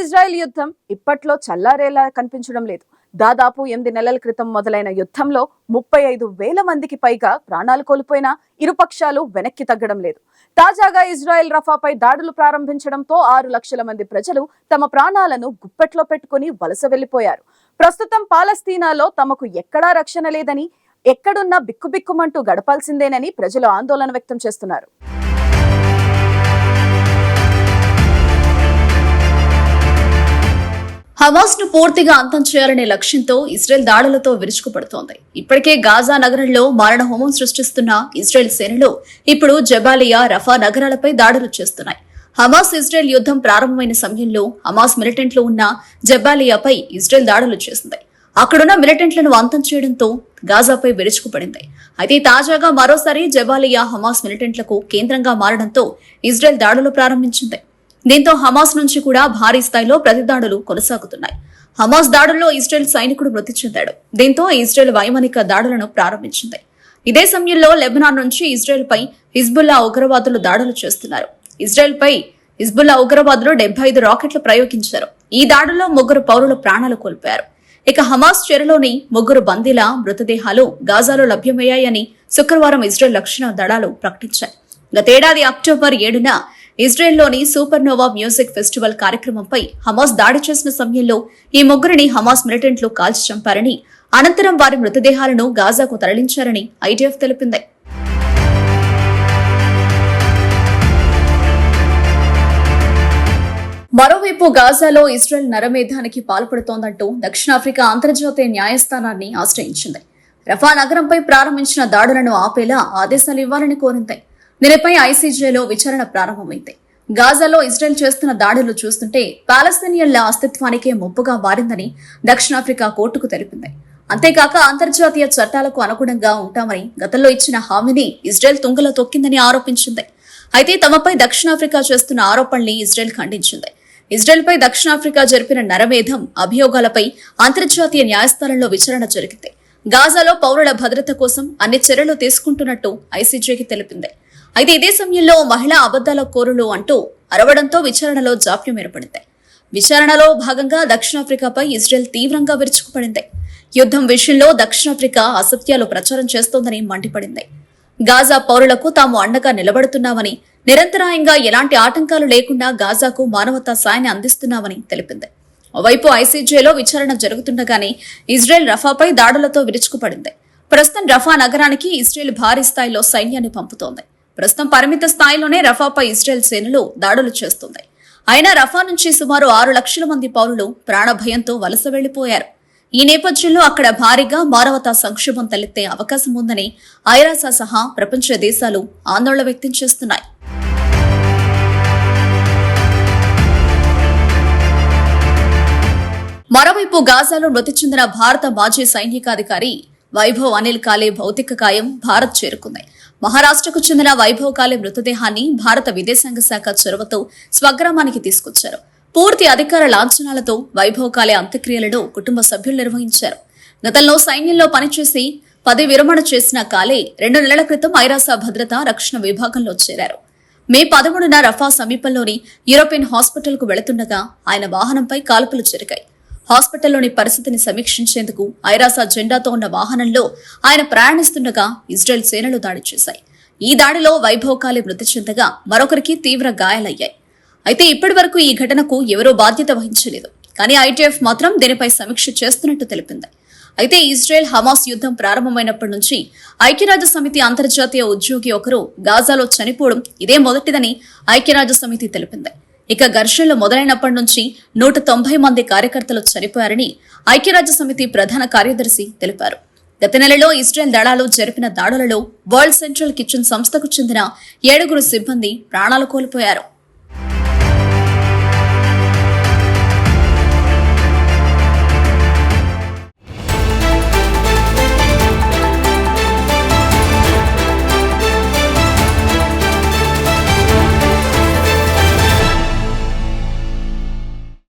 Israel యుద్ధం ఇప్పట్లో చల్లారేలా కనిపించడం లేదు. దాదాపు ఎనిమిది నెలల క్రితం మొదలైన యుద్ధంలో ముప్పై ఐదు వేల మందికి పైగా ప్రాణాలు కోల్పోయిన ఇరుపక్షాలు వెనక్కి తగ్గడం లేదు. తాజాగా ఇజ్రాయెల్ రఫాపై దాడులు ప్రారంభించడంతో ఆరు లక్షల మంది ప్రజలు తమ ప్రాణాలను గుప్పెట్లో పెట్టుకుని వలస వెళ్ళిపోయారు ప్రస్తుతం పాలస్తీనాలో తమకు ఎక్కడా రక్షణ లేదని ఎక్కడున్నా బిక్కుబిక్కుమంటూ గడపాల్సిందేనని ప్రజలు ఆందోళన వ్యక్తం చేస్తున్నారు. హమాస్ను పూర్తిగా అంతం చేయాలనే లక్ష్యంతో ఇస్రాయెల్ దాడులతో విరుచుకుపడుతోంది. ఇప్పటికే గాజా నగరంలో మారణ హోమం సృష్టిస్తున్న ఇస్రాయెల్ సేనలు ఇప్పుడు జబాలియా రఫా నగరాలపై దాడులు చేస్తున్నాయి. హమాస్ ఇజ్రాయెల్ యుద్ధం ప్రారంభమైన సమయంలో హమాస్ మిలిటెంట్లు ఉన్న జబాలియాపై ఇజ్రాయెల్ దాడులు చేసింది. అక్కడున్న మిలిటెంట్లను అంతం చేయడంతో గాజాపై విరుచుకుపడింది. అయితే తాజాగా మరోసారి జబాలియా హమాస్ మిలిటెంట్లకు కేంద్రంగా మారడంతో ఇజ్రాయెల్ దాడులు ప్రారంభించింది. దీంతో హమాస్ నుంచి కూడా భారీ స్థాయిలో ప్రతిదాడులు కొనసాగుతున్నాయి. హమాస్ దాడుల్లో ఇజ్రాయెల్ సైనికుడు మృతి చెందాడు. దీంతో ఇజ్రాయెల్ వైమానిక దాడులను ప్రారంభించింది. ఇదే సమయంలో లెబనాన్ నుంచి ఇజ్రాయెల్ పై హిజ్బుల్లా ఉగ్రవాదులు దాడులు చేస్తున్నారు. ఇజ్రాయెల్ పై హిజ్బుల్లా ఉగ్రవాదులు డెబ్బై ఐదు రాకెట్లు ప్రయోగించారు. ఈ దాడుల్లో ముగ్గురు పౌరులు ప్రాణాలు కోల్పోయారు. ఇక హమాస్ చెరలోని ముగ్గురు బందీల మృతదేహాలు గాజాలో లభ్యమయ్యాయని శుక్రవారం ఇజ్రాయెల్ రక్షణ దళాలు ప్రకటించాయి. గతేడాది అక్టోబర్ ఏడున ఇజ్రాయెల్లోని సూపర్నోవా మ్యూజిక్ ఫెస్టివల్ కార్యక్రమంపై హమాస్ దాడి చేసిన సమయంలో ఈ ముగ్గురిని హమాస్ మిలిటెంట్లు కాల్చి చంపారని అనంతరం వారి మృతదేహాలను గాజాకు తరలించారని ఐటీఎఫ్ తెలిపింది. మరోవైపు గాజాలో ఇజ్రాయెల్ నరమేధానికి పాల్పడుతోందంటూ దక్షిణాఫ్రికా అంతర్జాతీయ న్యాయస్థానాన్ని ఆశ్రయించింది. రఫా నగరంపై ప్రారంభించిన దాడులను ఆపేలా ఆదేశాలు ఇవ్వాలని కోరింది. దీనిపై ఐసీజేలో విచారణ ప్రారంభమైంది. గాజాలో ఇజ్రాయెల్ చేస్తున్న దాడులు చూస్తుంటే పాలస్తీనియన్ల అస్తిత్వానికే ముప్పుగా మారిందని దక్షిణాఫ్రికా కోర్టుకు తెలిపింది. అంతేకాక అంతర్జాతీయ చట్టాలకు అనుగుణంగా ఉంటామని గతంలో ఇచ్చిన హామీని ఇజ్రాయెల్ తుంగలో తొక్కిందని ఆరోపించింది. అయితే తమపై దక్షిణాఫ్రికా చేస్తున్న ఆరోపణల్ని ఇజ్రాయెల్ ఖండించింది. ఇజ్రాయెల్పై దక్షిణాఫ్రికా జరిపిన నరమేధం అభియోగాలపై అంతర్జాతీయ న్యాయస్థానంలో విచారణ జరిగింది. గాజాలో పౌరుల భద్రత కోసం అన్ని చర్యలు తీసుకుంటున్నట్టు ఐసీజేకి తెలిపింది. అయితే ఇదే సమయంలో మహిళా అబద్దాల కోరులు అంటూ అరవడంతో విచారణలో జాప్యం ఏర్పడింది. విచారణలో భాగంగా దక్షిణాఫ్రికాపై ఇజ్రాయెల్ తీవ్రంగా విరుచుకుపడింది. యుద్ధం విషయంలో దక్షిణాఫ్రికా అసత్యాలు ప్రచారం చేస్తోందని మండిపడింది. గాజా పౌరులకు తాము అండగా నిలబడుతున్నామని నిరంతరాయంగా ఎలాంటి ఆటంకాలు లేకుండా గాజాకు మానవతా సాయాన్ని అందిస్తున్నామని తెలిపింది. ఓవైపు ఐసీజేలో విచారణ జరుగుతుండగానే ఇజ్రాయెల్ రఫాపై దాడులతో విరుచుకుపడింది. ప్రస్తుతం రఫా నగరానికి ఇజ్రాయెల్ భారీ స్థాయిలో సైన్యాన్ని పంపుతోంది. ప్రస్తుతం పరిమిత స్థాయిలోనే రఫాపై ఇస్రాయెల్ సేనలు దాడులు చేస్తుంది అయినా రఫా నుంచి సుమారు ఆరు లక్షల మంది పౌరులు ప్రాణభయంతో వలస వెళ్ళిపోయారు ఈ నేపథ్యంలో అక్కడ భారీగా మానవతా సంక్షోభం తలెత్తే అవకాశం ఉందని ఐరాసా సహా ప్రపంచ దేశాలు ఆందోళన వ్యక్తం చేస్తున్నాయి. మరోవైపు గాజాలో మృతి చెందిన భారత మాజీ సైనికాధికారి వైభవ్ అనిల్ కాలే భౌతిక కాయం భారత్ చేరుకుంది. మహారాష్ట్రకు చెందిన వైభవ్ కాలే మృతదేహాన్ని భారత విదేశాంగ శాఖ చొరవతో స్వగ్రామానికి తీసుకొచ్చారు. పూర్తి అధికార లాంఛనాలతో వైభవ్ కాలే అంత్యక్రియలను కుటుంబ సభ్యులు నిర్వహించారు. గతంలో సైన్యంలో పనిచేసి పది విరమణ చేసిన కాలే రెండు నెలల క్రితం ఐరాస భద్రత రక్షణ విభాగంలో చేరారు. మే పదమూడున రఫా సమీపంలోని యూరోపియన్ హాస్పిటల్కు వెళుతుండగా ఆయన వాహనంపై కాల్పులు జరిగాయి. హాస్పిటల్లోని పరిస్థితిని సమీక్షించేందుకు ఐరాసా జెండాతో ఉన్న వాహనంలో ఆయన ప్రయాణిస్తుండగా ఇజ్రాయెల్ సేనలు దాడి చేశాయి. ఈ దాడిలో వైభవ్ కాలి మృతి చెందగా మరొకరికి తీవ్ర గాయాలయ్యాయి. అయితే ఇప్పటి వరకు ఈ ఘటనకు ఎవరూ బాధ్యత వహించలేదు. కానీ ఐటీఎఫ్ మాత్రం దీనిపై సమీక్ష చేస్తున్నట్టు తెలిపింది. అయితే ఇజ్రాయెల్ హమాస్ యుద్ధం ప్రారంభమైనప్పటి నుంచి ఐక్యరాజ్య సమితి అంతర్జాతీయ ఉద్యోగి ఒకరు గాజాలో చనిపోవడం ఇదే మొదటిదని ఐక్యరాజ్య సమితి తెలిపింది. ఇక ఘర్షణలు మొదలైనప్పటి నుంచి నూట తొంభై మంది కార్యకర్తలు చనిపోయారని ఐక్యరాజ్య సమితి ప్రధాన కార్యదర్శి తెలిపారు. గత నెలలో ఇస్రాయెల్ దళాలు జరిపిన దాడులలో వరల్డ్ సెంట్రల్ కిచెన్ సంస్థకు చెందిన ఏడుగురు సిబ్బంది ప్రాణాలు కోల్పోయారు.